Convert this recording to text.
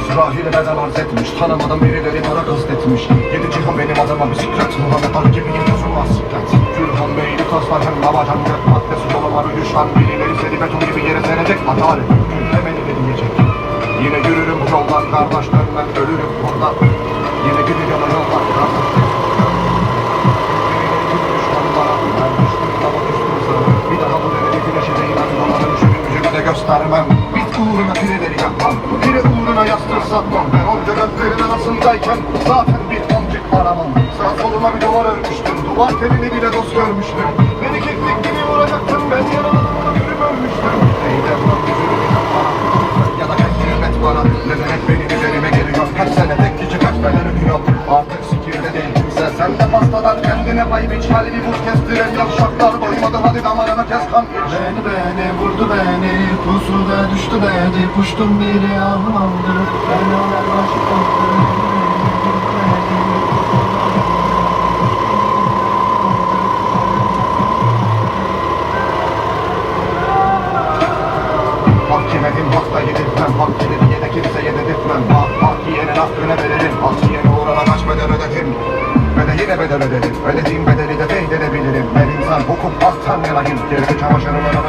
Azrail bedel arz etmiş. Tanımadan birileri bana kastetmiş Yedi cihan benim adıma bisiklet. Muhammed Ali gibi yazım var siklet. Gülhan beyni kas var hem babacan Gök maddesi dolu var. Düşman Birileri seni beton gibi yere serecek Adalet Hükümlemeni de diyecek Yine yürürüm bu yoldan kardeş dönmem ölürüm burada. Yine gidiyorum yoldan kardeş Bir daha bu derece güneşe değmem Dolanın şu gücümü de göstermem yapmam Pire uğruna yastığı satmam. Ben onca gözlerin arasındayken Zaten bir amcık aramam Sağ soluma bir duvar örmüştüm. Duvar telini bile dost görmüştüm Sen de pastadan kendine pay biç Halini buz kestiren yavşaklar Doymadı. Hadi damarına kes kan iç. Beni beni vurdu beni Pusuda düştü beni. Puştum biri aldım aldı Ben ona Hak yemedim hasta yedirtmem Hak de bedel ödedim Ödediğim bedeli de beydedebilirim Ben insan hukuk alttan yanayım Geri çamaşırımın